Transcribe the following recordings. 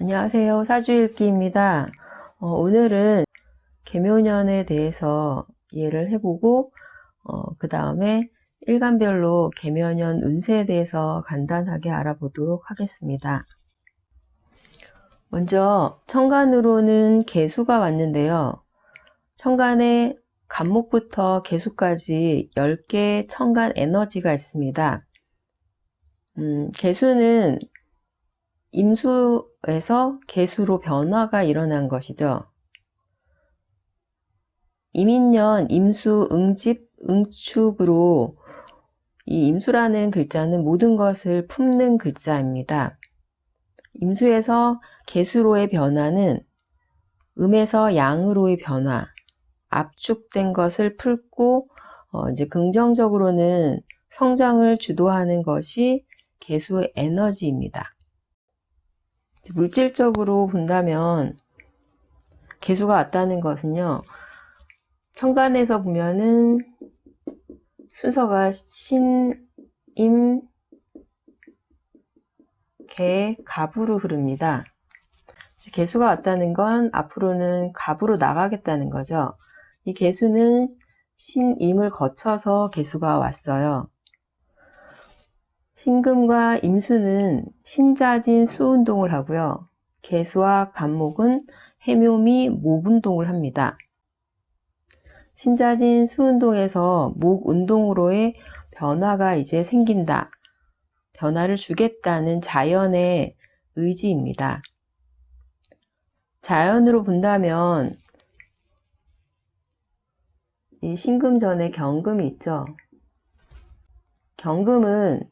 안녕하세요. 사주일기입니다. 어, 오늘은 개묘년에 대해서 이해를 해보고, 어, 그 다음에 일간별로 개묘년 운세에 대해서 간단하게 알아보도록 하겠습니다. 먼저 천간으로는 개수가 왔는데요. 천간에 간목부터 개수까지 10개의 천간 에너지가 있습니다. 음, 개수는 임수 에서 개수로 변화가 일어난 것이죠. 이민년, 임수, 응집, 응축으로 이 임수라는 글자는 모든 것을 품는 글자입니다. 임수에서 개수로의 변화는 음에서 양으로의 변화, 압축된 것을 풀고 어, 이제 긍정적으로는 성장을 주도하는 것이 개수의 에너지입니다. 물질적으로 본다면 개수가 왔다는 것은요. 천간에서 보면은 순서가 신, 임, 개, 갑으로 흐릅니다. 개수가 왔다는 건 앞으로는 갑으로 나가겠다는 거죠. 이 개수는 신임을 거쳐서 개수가 왔어요. 신금과 임수는 신자진 수운동을 하고요. 개수와 간목은 해묘미 목운동을 합니다. 신자진 수운동에서 목운동으로의 변화가 이제 생긴다. 변화를 주겠다는 자연의 의지입니다. 자연으로 본다면 이 신금 전에 경금이 있죠. 경금은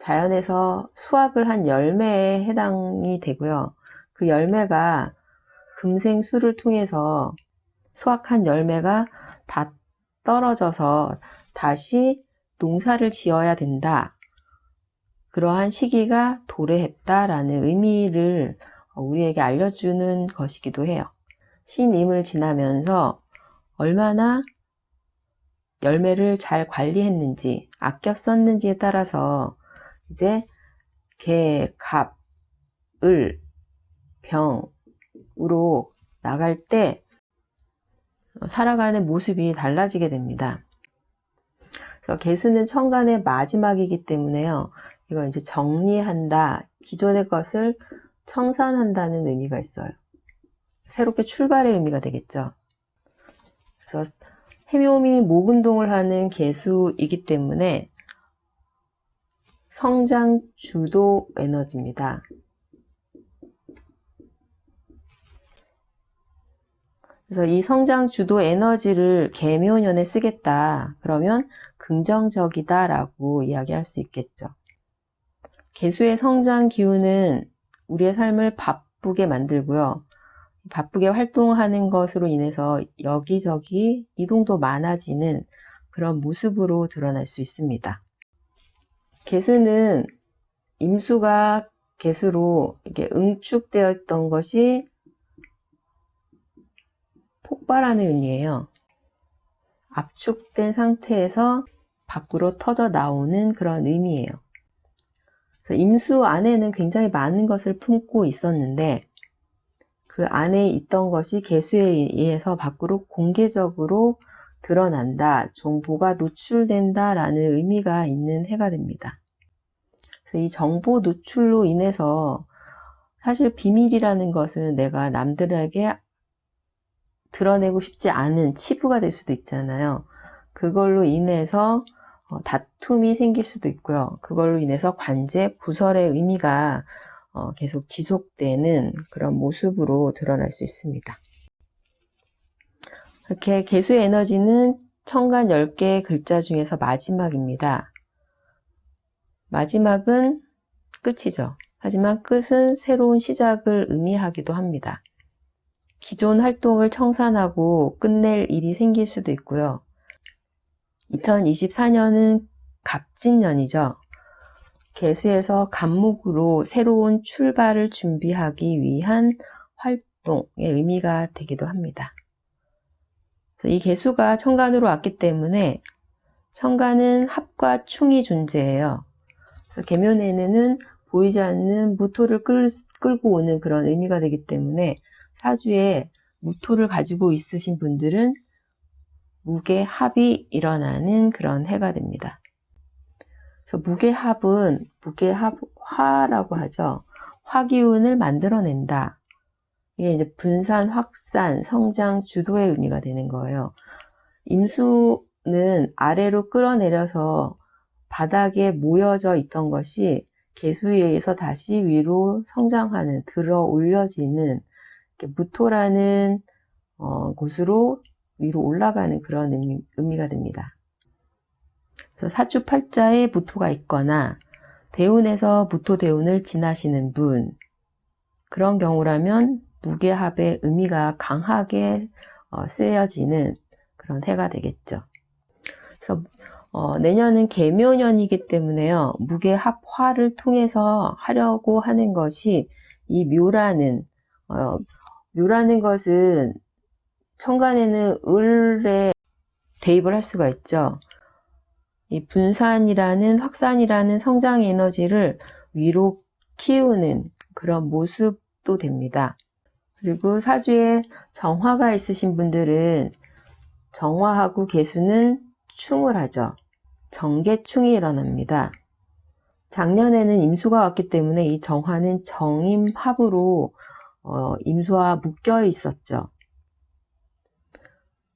자연에서 수확을 한 열매에 해당이 되고요. 그 열매가 금생수를 통해서 수확한 열매가 다 떨어져서 다시 농사를 지어야 된다. 그러한 시기가 도래했다라는 의미를 우리에게 알려주는 것이기도 해요. 신임을 지나면서 얼마나 열매를 잘 관리했는지, 아껴 썼는지에 따라서 이제 개, 갑, 을, 병으로 나갈 때 살아가는 모습이 달라지게 됩니다. 그래서 개수는 천간의 마지막이기 때문에요. 이거 이제 정리한다, 기존의 것을 청산한다는 의미가 있어요. 새롭게 출발의 의미가 되겠죠. 그래서 해묘미 목운동을 하는 개수이기 때문에 성장 주도 에너지입니다. 그래서 이 성장 주도 에너지를 개묘년에 쓰겠다. 그러면 긍정적이다 라고 이야기할 수 있겠죠. 개수의 성장 기운은 우리의 삶을 바쁘게 만들고요. 바쁘게 활동하는 것으로 인해서 여기저기 이동도 많아지는 그런 모습으로 드러날 수 있습니다. 개수는 임수가 개수로 이렇게 응축되어 있던 것이 폭발하는 의미예요. 압축된 상태에서 밖으로 터져 나오는 그런 의미예요. 임수 안에는 굉장히 많은 것을 품고 있었는데 그 안에 있던 것이 개수에 의해서 밖으로 공개적으로 드러난다, 정보가 노출된다 라는 의미가 있는 해가 됩니다. 그래서 이 정보 노출로 인해서 사실 비밀이라는 것은 내가 남들에게 드러내고 싶지 않은 치부가 될 수도 있잖아요. 그걸로 인해서 어, 다툼이 생길 수도 있고요. 그걸로 인해서 관제, 구설의 의미가 어, 계속 지속되는 그런 모습으로 드러날 수 있습니다. 이렇게 개수의 에너지는 천간 10개의 글자 중에서 마지막입니다. 마지막은 끝이죠. 하지만 끝은 새로운 시작을 의미하기도 합니다. 기존 활동을 청산하고 끝낼 일이 생길 수도 있고요. 2024년은 갑진년이죠. 개수에서 간목으로 새로운 출발을 준비하기 위한 활동의 의미가 되기도 합니다. 이 개수가 천간으로 왔기 때문에 천간은 합과 충이 존재해요. 그래서 계면에는 보이지 않는 무토를 끌, 끌고 오는 그런 의미가 되기 때문에 사주에 무토를 가지고 있으신 분들은 무게합이 일어나는 그런 해가 됩니다. 그래서 무게합은 무게합화라고 하죠. 화기운을 만들어낸다. 이게 이제 분산, 확산, 성장, 주도의 의미가 되는 거예요. 임수는 아래로 끌어내려서 바닥에 모여져 있던 것이 개수에 의해서 다시 위로 성장하는, 들어 올려지는 무토라는 어, 곳으로 위로 올라가는 그런 의미, 의미 가 됩니다. 그래서 사주팔자에 무토가 있거나 대운에서 무토 대운을 지나시는 분 그런 경우라면 무게합의 의미가 강하게 어, 쓰여지는 그런 해가 되겠죠. 그래서 어, 내년은 개묘년이기 때문에요. 무게합화를 통해서 하려고 하는 것이 이 묘라는 어, 묘라는 것은 천간에는 을에 대입을 할 수가 있죠. 이 분산이라는 확산이라는 성장 에너지를 위로 키우는 그런 모습도 됩니다. 그리고 사주에 정화가 있으신 분들은 정화하고 개수는 충을 하죠. 정계충이 일어납니다. 작년에는 임수가 왔기 때문에 이 정화는 정임합으로 어, 임수와 묶여 있었죠.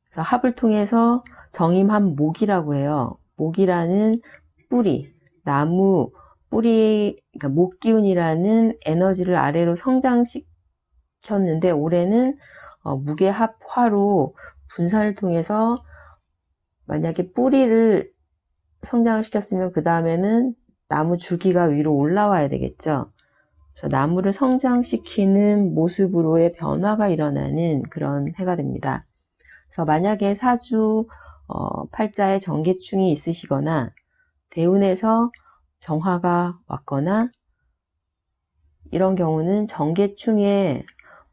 그래서 합을 통해서 정임합 목이라고 해요. 목이라는 뿌리, 나무 뿌리, 그러니까 목기운이라는 에너지를 아래로 성장시켰는데 올해는 어, 무게합화로 분산을 통해서 만약에 뿌리를 성장을 시켰으면 그 다음에는 나무 줄기가 위로 올라와야 되겠죠. 그래서 나무를 성장시키는 모습으로의 변화가 일어나는 그런 해가 됩니다. 그래서 만약에 사주 어, 팔자에 정계충이 있으시거나 대운에서 정화가 왔거나 이런 경우는 정계충의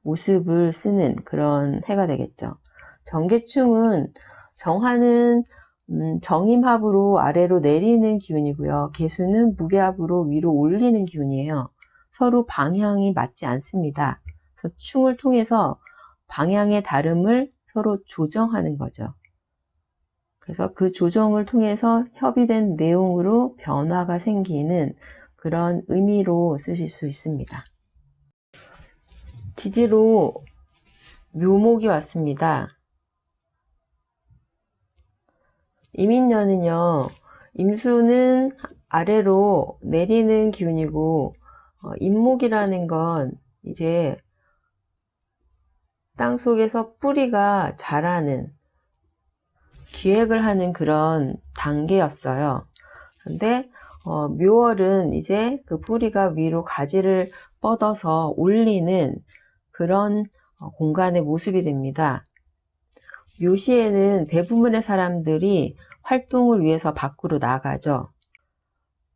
모습을 쓰는 그런 해가 되겠죠. 정계충은 정화는 음, 정임합으로 아래로 내리는 기운이고요. 개수는 무게합으로 위로 올리는 기운이에요. 서로 방향이 맞지 않습니다. 그래서 충을 통해서 방향의 다름을 서로 조정하는 거죠. 그래서 그 조정을 통해서 협의된 내용으로 변화가 생기는 그런 의미로 쓰실 수 있습니다. 지지로 묘목이 왔습니다. 이민년은요, 임수는 아래로 내리는 기운이고, 어, 임목이라는 건 이제 땅 속에서 뿌리가 자라는, 기획을 하는 그런 단계였어요. 근데, 어, 묘월은 이제 그 뿌리가 위로 가지를 뻗어서 올리는 그런 어, 공간의 모습이 됩니다. 묘시에는 대부분의 사람들이 활동을 위해서 밖으로 나가죠.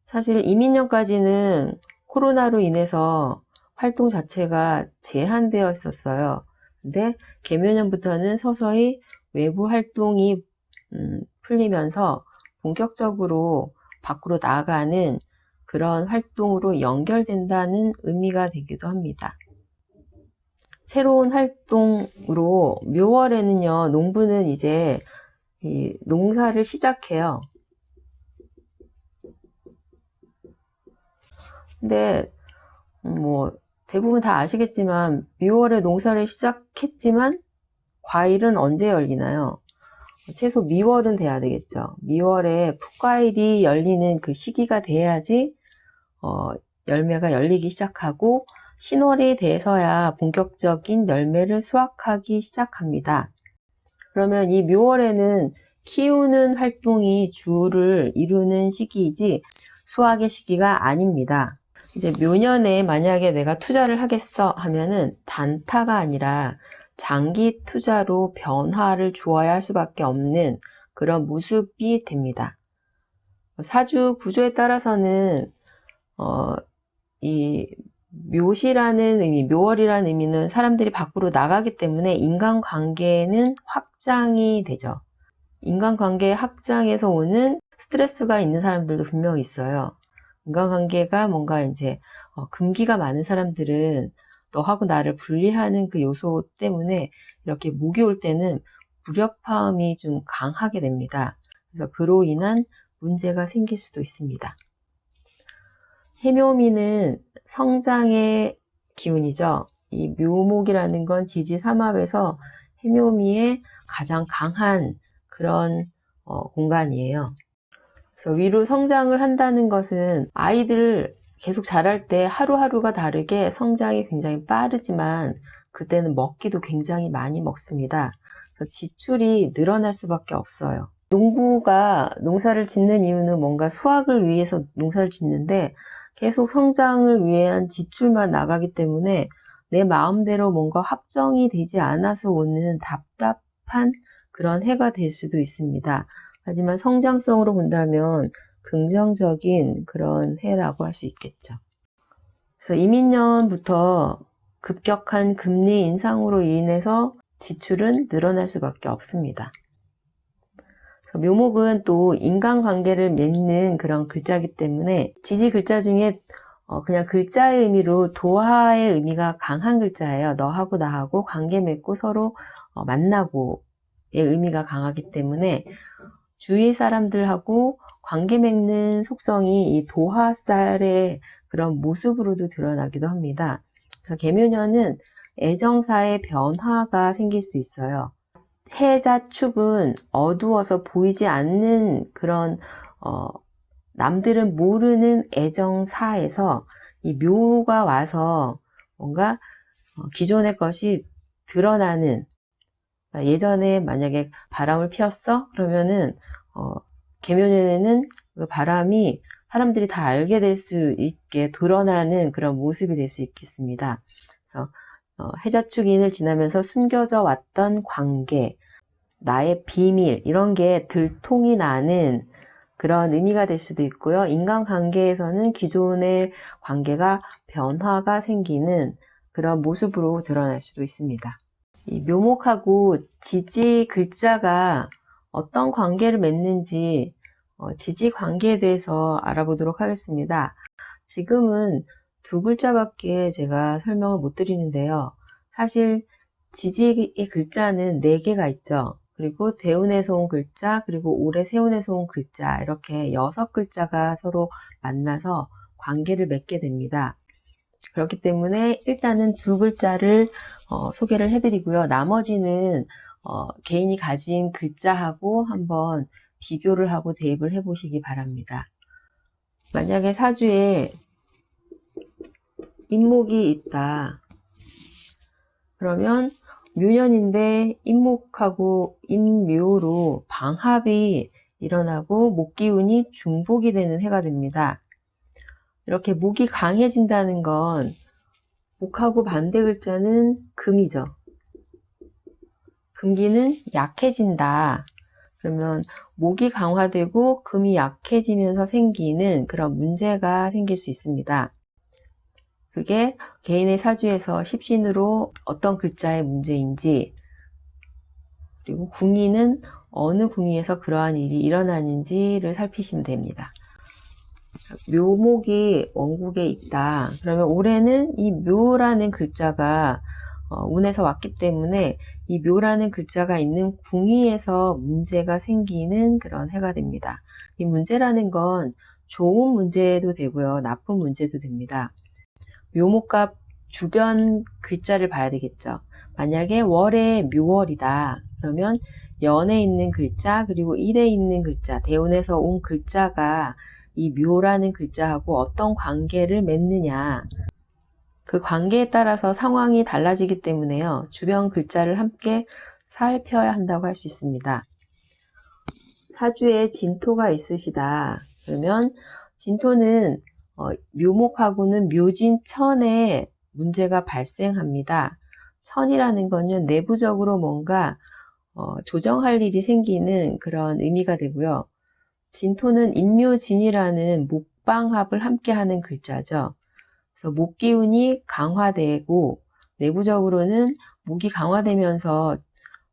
사실 이민년까지는 코로나로 인해서 활동 자체가 제한되어 있었어요. 근데 개묘년부터는 서서히 외부 활동이 음, 풀리면서 본격적으로 밖으로 나가는 그런 활동으로 연결된다는 의미가 되기도 합니다. 새로운 활동으로 묘월에는요, 농부는 이제 농사를 시작해요. 근데 뭐 대부분 다 아시겠지만 묘월에 농사를 시작했지만 과일은 언제 열리나요? 최소 미월은 돼야 되겠죠. 미월에 풋과일이 열리는 그 시기가 돼야지 어, 열매가 열리기 시작하고 신월이 돼서야 본격적인 열매를 수확하기 시작합니다. 그러면 이 묘월에는 키우는 활동이 주를 이루는 시기이지 수확의 시기가 아닙니다. 이제 묘년에 만약에 내가 투자를 하겠어 하면은 단타가 아니라 장기 투자로 변화를 주어야 할 수밖에 없는 그런 모습이 됩니다. 사주 구조에 따라서는 어, 이 묘시라는 의미, 묘월이라는 의미는 사람들이 밖으로 나가기 때문에 인간관계는 확장이 되죠. 인간관계 확장에서 오는 스트레스가 있는 사람들도 분명히 있어요. 인간관계가 뭔가 이제 어, 금기가 많은 사람들은 너하고 나를 분리하는 그 요소 때문에 이렇게 목이 올 때는 무력함이 좀 강하게 됩니다. 그래서 그로 인한 문제가 생길 수도 있습니다. 해묘미는 성장의 기운이죠. 이 묘목이라는 건 지지 삼합에서 해묘미의 가장 강한 그런 어, 공간이에요. 그래서 위로 성장을 한다는 것은 아이들 계속 자랄 때 하루하루가 다르게 성장이 굉장히 빠르지만 그때는 먹기도 굉장히 많이 먹습니다. 지출이 늘어날 수밖에 없어요. 농부가 농사를 짓는 이유는 뭔가 수확을 위해서 농사를 짓는데 계속 성장을 위한 지출만 나가기 때문에 내 마음대로 뭔가 확정이 되지 않아서 오는 답답한 그런 해가 될 수도 있습니다. 하지만 성장성으로 본다면 긍정적인 그런 해라고 할 수 있겠죠. 그래서 이민년부터 급격한 금리 인상으로 인해서 지출은 늘어날 수밖에 없습니다. 그래서 묘목은 또 인간관계를 맺는 그런 글자이기 때문에 지지 글자 중에 어, 그냥 글자의 의미로 도하의 의미가 강한 글자예요. 너하고 나하고 관계 맺고 서로 어, 만나고의 의미가 강하기 때문에 주위 사람들하고 관계 맺는 속성이 이 도화살의 그런 모습으로도 드러나기도 합니다. 그래서 개묘년은 애정사의 변화가 생길 수 있어요. 해자 축은 어두워서 보이지 않는 그런 어, 남들은 모르는 애정사에서 이 묘가 와서 뭔가 어, 기존의 것이 드러나는 그러니까 예전에 만약에 바람을 피웠어 그러면은 어, 개묘년에는 그 바람이 사람들이 다 알게 될 수 있게 드러나는 그런 모습이 될 수 있겠습니다. 그래서 어, 해자축인을 지나면서 숨겨져 왔던 관계, 나의 비밀 이런 게 들통이 나는 그런 의미가 될 수도 있고요. 인간관계에서는 기존의 관계가 변화가 생기는 그런 모습으로 드러날 수도 있습니다. 이 묘목하고 지지 글자가 어떤 관계를 맺는지 어, 지지 관계에 대해서 알아보도록 하겠습니다. 지금은 두 글자밖에 제가 설명을 못 드리는데요. 사실 지지의 글자는 네 개가 있죠. 그리고 대운에서 온 글자, 그리고 올해 세운에서 온 글자, 이렇게 여섯 글자가 서로 만나서 관계를 맺게 됩니다. 그렇기 때문에 일단은 두 글자를 어, 소개를 해드리고요. 나머지는 어, 개인이 가진 글자하고 한번 비교를 하고 대입을 해보시기 바랍니다. 만약에 사주에 인목이 있다. 그러면 묘년인데 인목하고 인묘로 방합이 일어나고 목기운이 중복이 되는 해가 됩니다. 이렇게 목이 강해진다는 건 목하고 반대 글자는 금이죠. 금기는 약해진다. 그러면 목이 강화되고 금이 약해지면서 생기는 그런 문제가 생길 수 있습니다. 그게 개인의 사주에서 십신으로 어떤 글자의 문제인지, 그리고 궁위는 어느 궁위에서 그러한 일이 일어나는지를 살피시면 됩니다. 묘목이 원국에 있다. 그러면 올해는 이 묘라는 글자가 어, 운에서 왔기 때문에 이 묘라는 글자가 있는 궁위에서 문제가 생기는 그런 해가 됩니다. 이 문제라는 건 좋은 문제도 되고요. 나쁜 문제도 됩니다. 묘목과 주변 글자를 봐야 되겠죠. 만약에 월에 묘월이다. 그러면 연에 있는 글자 그리고 일에 있는 글자 대운에서 온 글자가 이 묘라는 글자하고 어떤 관계를 맺느냐 그 관계에 따라서 상황이 달라지기 때문에요. 주변 글자를 함께 살펴야 한다고 할 수 있습니다. 사주에 진토가 있으시다. 그러면 진토는 어, 묘목하고는 묘진 천에 문제가 발생합니다. 천이라는 건요, 내부적으로 뭔가 어, 조정할 일이 생기는 그런 의미가 되고요. 진토는 인묘진이라는 목방합을 함께 하는 글자죠. 그래서 목 기운이 강화되고 내부적으로는 목이 강화되면서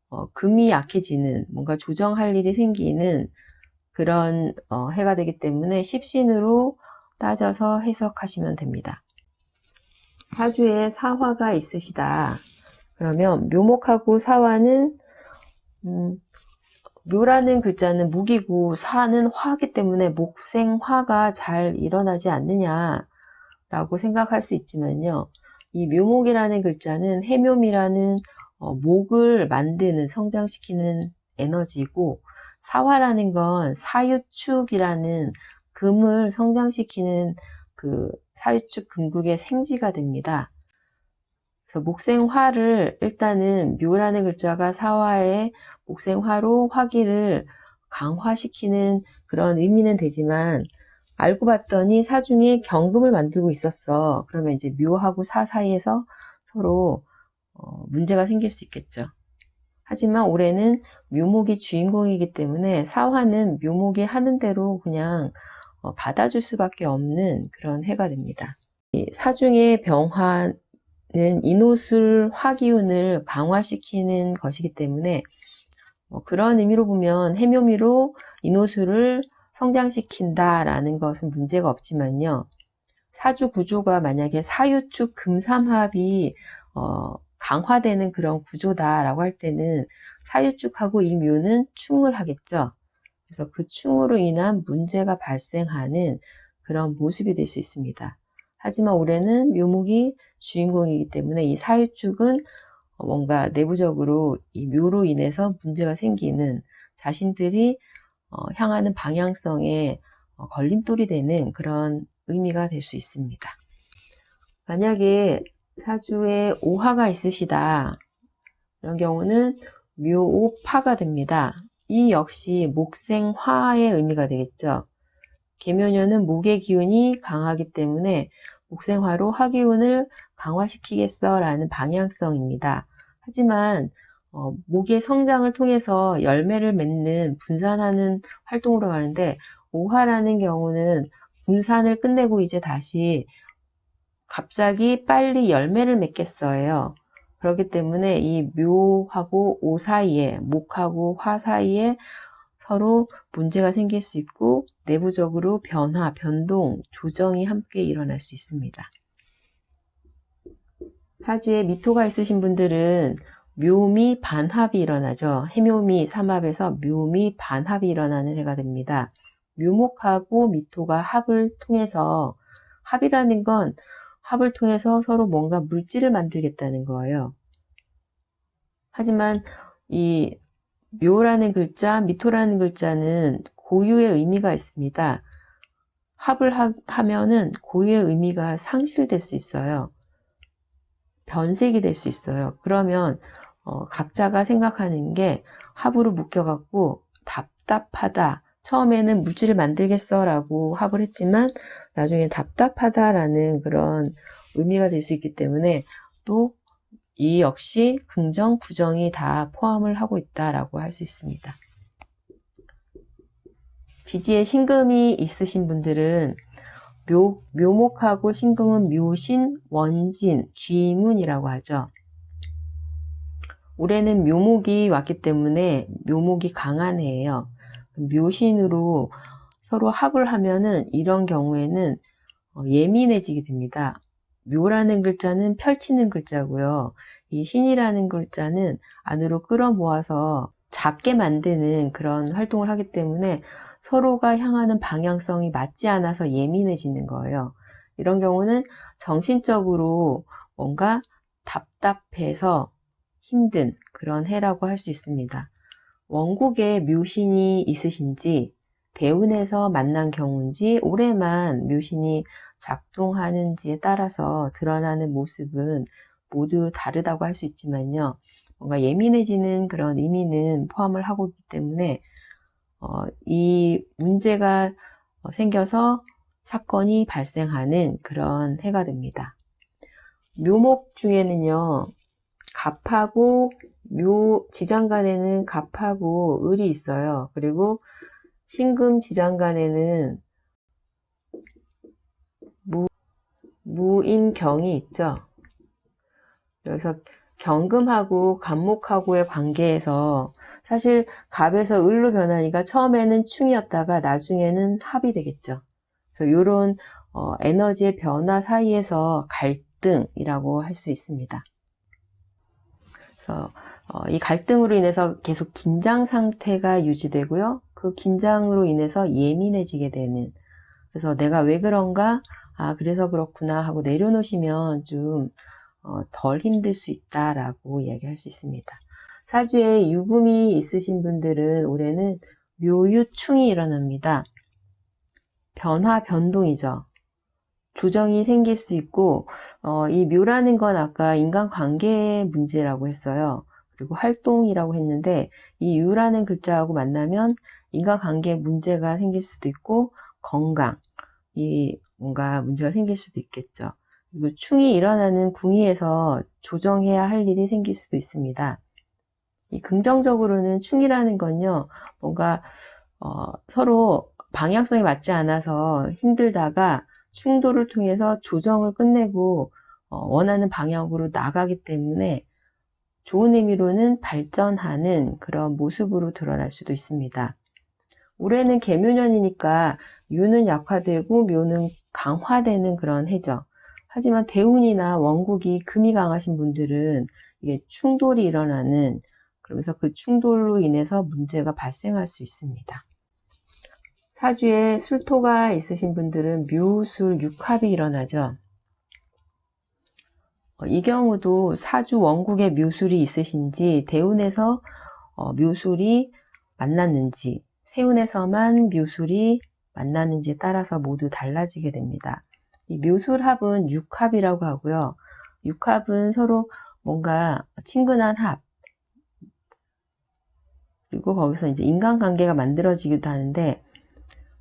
어, 금이 약해지는 뭔가 조정할 일이 생기는 그런 어, 해가 되기 때문에 십신으로 따져서 해석하시면 됩니다. 사주에 사화가 있으시다. 그러면 묘목하고 사화는 음, 묘라는 글자는 무기고 사는 화기 때문에 목생화가 잘 일어나지 않느냐라고 생각할 수 있지만요. 이 묘목이라는 글자는 해묘미라는 어, 목을 만드는 성장시키는 에너지고 사화라는 건 사유축이라는 금을 성장시키는 그 사유축 금국의 생지가 됩니다. 그래서 목생화를 일단은 묘라는 글자가 사화의 목생화로 화기를 강화시키는 그런 의미는 되지만 알고 봤더니 사중에 경금을 만들고 있었어. 그러면 이제 묘하고 사 사이에서 서로 어, 문제가 생길 수 있겠죠. 하지만 올해는 묘목이 주인공이기 때문에 사화는 묘목이 하는 대로 그냥 어, 받아줄 수밖에 없는 그런 해가 됩니다. 사중의 병화는 인호술 화기운을 강화시키는 것이기 때문에 뭐 그런 의미로 보면 해묘미로 인호술을 성장시킨다라는 것은 문제가 없지만요. 사주 구조가 만약에 사유축 금삼합이 어, 강화되는 그런 구조다라고 할 때는 사유축하고 이 묘는 충을 하겠죠. 그래서 그 충으로 인한 문제가 발생하는 그런 모습이 될 수 있습니다. 하지만 올해는 묘목이 주인공이기 때문에 이 사유축은 뭔가 내부적으로 이 묘로 인해서 문제가 생기는 자신들이 어, 향하는 방향성에 어, 걸림돌이 되는 그런 의미가 될 수 있습니다. 만약에 사주에 오화가 있으시다. 이런 경우는 묘오파가 됩니다. 이 역시 목생화의 의미가 되겠죠. 계묘년은 목의 기운이 강하기 때문에 목생화로 화기운을 강화시키겠어 라는 방향성입니다. 하지만 어, 목의 성장을 통해서 열매를 맺는 분산하는 활동으로 가는데 오화라는 경우는 분산을 끝내고 이제 다시 갑자기 빨리 열매를 맺겠어요. 그렇기 때문에 이 묘하고 오 사이에, 목하고 화 사이에 서로 문제가 생길 수 있고 내부적으로 변화, 변동, 조정이 함께 일어날 수 있습니다. 사주에 미토가 있으신 분들은 묘미 반합이 일어나죠. 해묘미 삼합에서 묘미 반합이 일어나는 해가 됩니다. 묘목하고 미토가 합을 통해서 합이라는 건 합을 통해서 서로 뭔가 물질을 만들겠다는 거예요. 하지만 이 묘라는 글자, 미토라는 글자는 고유의 의미가 있습니다. 합을 하, 면은 고유의 의미가 상실될 수 있어요. 변색이 될 수 있어요. 그러면 어, 각자가 생각하는 게 합으로 묶여갖고 답답하다. 처음에는 물질을 만들겠어라고 합을 했지만 나중에 답답하다라는 그런 의미가 될 수 있기 때문에 또 이 역시 긍정, 부정이 다 포함을 하고 있다라고 할 수 있습니다. 지지에 신금이 있으신 분들은 묘, 묘목하고 신금은 묘신, 원진, 귀문이라고 하죠. 올해는 묘목이 왔기 때문에 묘목이 강한 해예요. 묘신으로 서로 합을 하면은 이런 경우에는 어, 예민해지게 됩니다. 묘라는 글자는 펼치는 글자고요. 이 신이라는 글자는 안으로 끌어모아서 작게 만드는 그런 활동을 하기 때문에 서로가 향하는 방향성이 맞지 않아서 예민해지는 거예요. 이런 경우는 정신적으로 뭔가 답답해서 힘든 그런 해라고 할 수 있습니다. 원국에 묘신이 있으신지 대운에서 만난 경우인지 올해만 묘신이 작동하는지에 따라서 드러나는 모습은 모두 다르다고 할 수 있지만요. 뭔가 예민해지는 그런 의미는 포함을 하고 있기 때문에 어, 이 문제가 생겨서 사건이 발생하는 그런 해가 됩니다. 묘목 중에는요, 갑하고 묘 지장간에는 갑하고 을이 있어요. 그리고 신금 지장간에는 무, 무인경이 있죠. 여기서 경금하고 간목하고의 관계에서 사실 갑에서 을로 변하니까 처음에는 충이었다가 나중에는 합이 되겠죠. 그래서 이런 어, 에너지의 변화 사이에서 갈등이라고 할 수 있습니다. 그래서 어, 이 갈등으로 인해서 계속 긴장 상태가 유지되고요. 그 긴장으로 인해서 예민해지게 되는. 그래서 내가 왜 그런가? 아, 그래서 그렇구나 하고 내려놓으시면 좀, 어, 덜 힘들 수 있다라고 이야기할 수 있습니다. 사주에 유금이 있으신 분들은 올해는 묘유충이 일어납니다. 변화, 변동이죠. 조정이 생길 수 있고, 어, 이 묘라는 건 아까 인간관계 문제라고 했어요. 그리고 활동이라고 했는데, 이 유라는 글자하고 만나면 인간관계에 문제가 생길 수도 있고, 건강, 이 뭔가 문제가 생길 수도 있겠죠. 그리고 충이 일어나는 궁위에서 조정해야 할 일이 생길 수도 있습니다. 이 긍정적으로는 충이라는 건요, 뭔가, 어, 서로 방향성이 맞지 않아서 힘들다가 충돌을 통해서 조정을 끝내고 어, 원하는 방향으로 나가기 때문에 좋은 의미로는 발전하는 그런 모습으로 드러날 수도 있습니다. 올해는 개묘년이니까 유는 약화되고 묘는 강화되는 그런 해죠. 하지만 대운이나 원국이 금이 강하신 분들은 이게 충돌이 일어나는 그러면서 그 충돌로 인해서 문제가 발생할 수 있습니다. 사주에 술토가 있으신 분들은 묘술 육합이 일어나죠. 어, 이 경우도 사주 원국에 묘술이 있으신지 대운에서 어, 묘술이 만났는지 세운에서만 묘술이 만났는지에 따라서 모두 달라지게 됩니다. 이 묘술합은 육합이라고 하고요. 육합은 서로 뭔가 친근한 합, 그리고 거기서 이제 인간관계가 만들어지기도 하는데,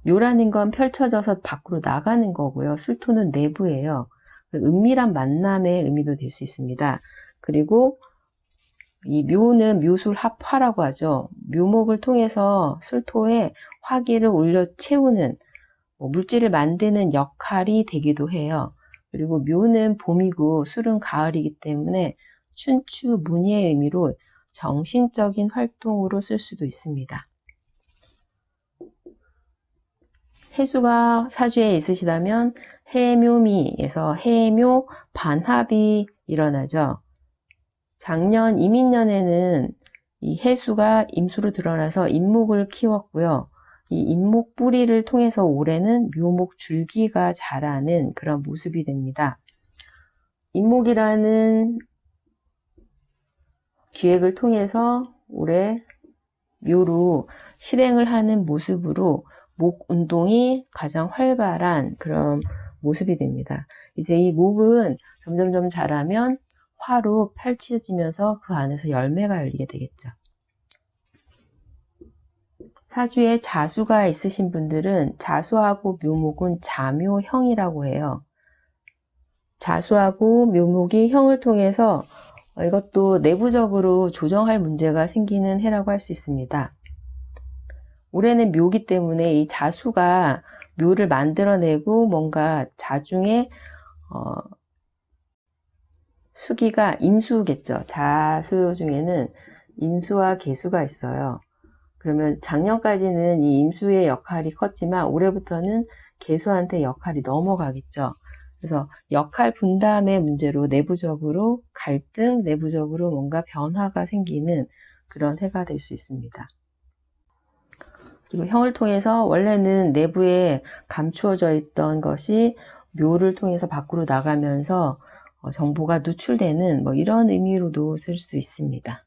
묘라는 건 펼쳐져서 밖으로 나가는 거고요. 술토는 내부예요. 은밀한 만남의 의미도 될 수 있습니다. 그리고 이 묘는 묘술 합화라고 하죠. 묘목을 통해서 술토에 화기를 올려 채우는 뭐 물질을 만드는 역할이 되기도 해요. 그리고 묘는 봄이고 술은 가을이기 때문에 춘추 문의의 의미로 정신적인 활동으로 쓸 수도 있습니다. 해수가 사주에 있으시다면 해묘미에서 해묘 반합이 일어나죠. 작년 이민년에는 이 해수가 임수로 드러나서 임목을 키웠고요. 이 임목 뿌리를 통해서 올해는 묘목 줄기가 자라는 그런 모습이 됩니다. 임목이라는 기획을 통해서 올해 묘로 실행을 하는 모습으로 목 운동이 가장 활발한 그런 모습이 됩니다. 이제 이 목은 점점점 자라면 화로 펼쳐지면서 그 안에서 열매가 열리게 되겠죠. 사주에 자수가 있으신 분들은 자수하고 묘목은 자묘형이라고 해요. 자수하고 묘목이 형을 통해서 이것도 내부적으로 조정할 문제가 생기는 해라고 할 수 있습니다. 올해는 묘기 때문에 이 자수가 묘를 만들어내고 뭔가 자중에 어, 수기가 임수겠죠. 자수 중에는 임수와 개수가 있어요. 그러면 작년까지는 이 임수의 역할이 컸지만 올해부터는 개수한테 역할이 넘어가겠죠. 그래서 역할 분담의 문제로 내부적으로 갈등, 내부적으로 뭔가 변화가 생기는 그런 해가 될 수 있습니다. 그리고 형을 통해서 원래는 내부에 감추어져 있던 것이 묘를 통해서 밖으로 나가면서 어, 정보가 누출되는 뭐 이런 의미로도 쓸 수 있습니다.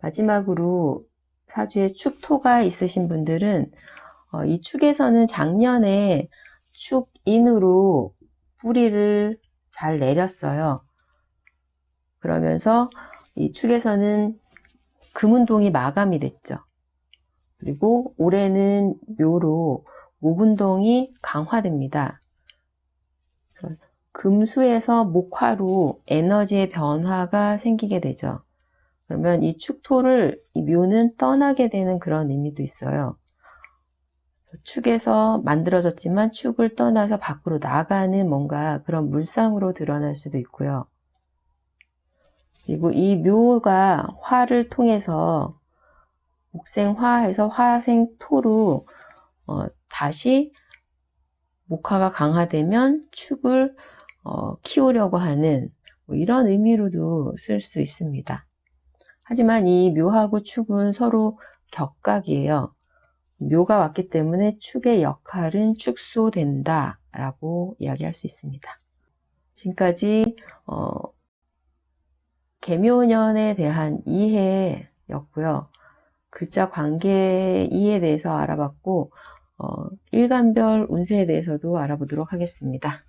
마지막으로 사주에 축토가 있으신 분들은 어, 이 축에서는 작년에 축인으로 뿌리를 잘 내렸어요. 그러면서 이 축에서는 금운동이 마감이 됐죠. 그리고 올해는 묘로 목운동이 강화됩니다. 금수에서 목화로 에너지의 변화가 생기게 되죠. 그러면 이 축토를 이 묘는 떠나게 되는 그런 의미도 있어요. 축에서 만들어졌지만 축을 떠나서 밖으로 나가는 뭔가 그런 물상으로 드러날 수도 있고요. 그리고 이 묘가 화를 통해서 목생화해서 화생토로 어, 다시 목화가 강화되면 축을 어, 키우려고 하는 뭐 이런 의미로도 쓸 수 있습니다. 하지만 이 묘하고 축은 서로 격각이에요. 묘가 왔기 때문에 축의 역할은 축소된다 라고 이야기할 수 있습니다. 지금까지 어, 개묘년에 대한 이해였고요. 글자 관계 이해에 대해서 알아봤고 어, 일간별 운세에 대해서도 알아보도록 하겠습니다.